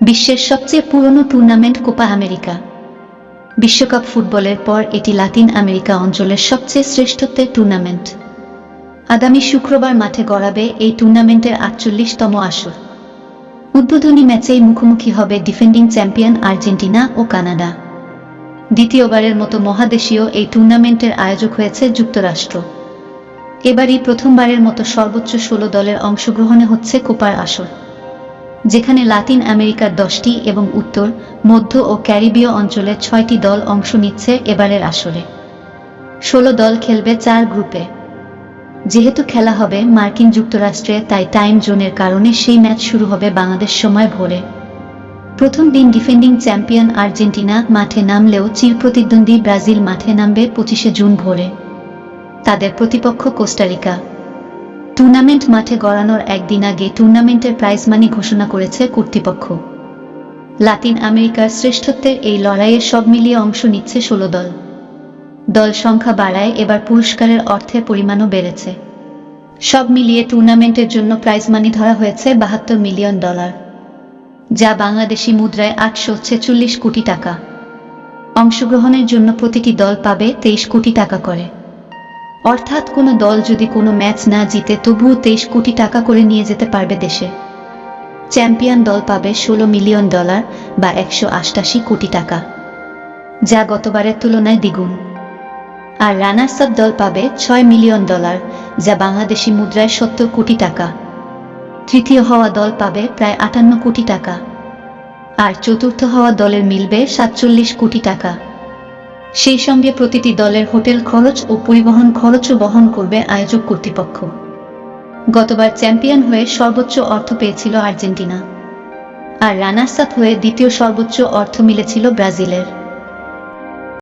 বিশ্বের সবচেয়ে পুরনো টুর্নামেন্ট কোপা আমেরিকা বিশ্বকাপ ফুটবলের পর এটি লাতিন আমেরিকা অঞ্চলের সবচেয়ে শ্রেষ্ঠত্বের টুর্নামেন্ট আগামী শুক্রবার মাঠে গড়াবে এই টুর্নামেন্টের আটচল্লিশতম আসর। উদ্বোধনী ম্যাচেই মুখোমুখি হবে ডিফেন্ডিং চ্যাম্পিয়ন আর্জেন্টিনা ও কানাডা। দ্বিতীয়বারের মতো মহাদেশীয় এই টুর্নামেন্টের আয়োজক হয়েছে যুক্তরাষ্ট্র। এবারই প্রথমবারের মতো সর্বোচ্চ ষোলো দলের অংশগ্রহণে হচ্ছে কোপার আসর। যেখানে লাতিন আমেরিকার দশটি এবং উত্তর, মধ্য ও ক্যারিবীয় অঞ্চলের ছয়টি দল অংশ নিচ্ছে এবারের আসরে। ষোলো দল খেলবে চার গ্রুপে। যেহেতু খেলা হবে মার্কিন যুক্তরাষ্ট্রে, তাই টাইম জোনের কারণে সেই ম্যাচ শুরু হবে বাংলাদেশ সময় ভোরে। প্রথম দিন ডিফেন্ডিং চ্যাম্পিয়ন আর্জেন্টিনা মাঠে নামলেও চিরপ্রতিদ্বন্দ্বী ব্রাজিল মাঠে নামবে পঁচিশে জুন ভোরে। তাদের প্রতিপক্ষ কোস্টারিকা। টুর্নামেন্ট মাঠে গড়ানোর একদিন আগে টুর্নামেন্টের প্রাইজ মানি ঘোষণা করেছে কর্তৃপক্ষ। লাতিন আমেরিকার শ্রেষ্ঠত্বের এই লড়াইয়ে সব মিলিয়ে অংশ নিচ্ছে ষোলো দল। দল সংখ্যা বাড়ায়, এবার পুরস্কারের অর্থের পরিমাণও বেড়েছে। সব মিলিয়ে টুর্নামেন্টের জন্য প্রাইজ মানি ধরা হয়েছে বাহাত্তর মিলিয়ন ডলার, যা বাংলাদেশি মুদ্রায় আটশো ছেচল্লিশ কোটি টাকা। অংশগ্রহণের জন্য প্রতিটি দল পাবে তেইশ কোটি টাকা করে। অর্থাৎ কোনো দল যদি কোনো ম্যাচ না জিতে তবুও তেইশ কোটি টাকা করে নিয়ে যেতে পারবে দেশে। চ্যাম্পিয়ন দল পাবে ষোলো মিলিয়ন ডলার বা একশো আষ্টাশি কোটি টাকা। যা গতবারের তুলনায় দ্বিগুণ। আর রানার্স আপ দল পাবে ছয় মিলিয়ন ডলার, যা বাংলাদেশি মুদ্রায় সত্তর কোটি টাকা। তৃতীয় হওয়া দল পাবে প্রায় আটান্ন কোটি টাকা। আর চতুর্থ হওয়া দলের মিলবে সাতচল্লিশ কোটি টাকা। সেই সঙ্গে প্রতিটি দলের হোটেল খরচ ও পরিবহন খরচও বহন করবে আয়োজক কর্তৃপক্ষ। গতবার চ্যাম্পিয়ন হয়ে সর্বোচ্চ অর্থ পেয়েছিল আর্জেন্টিনা। আর রানার্স হয়ে দ্বিতীয় সর্বোচ্চ অর্থ মিলেছিল ব্রাজিলের।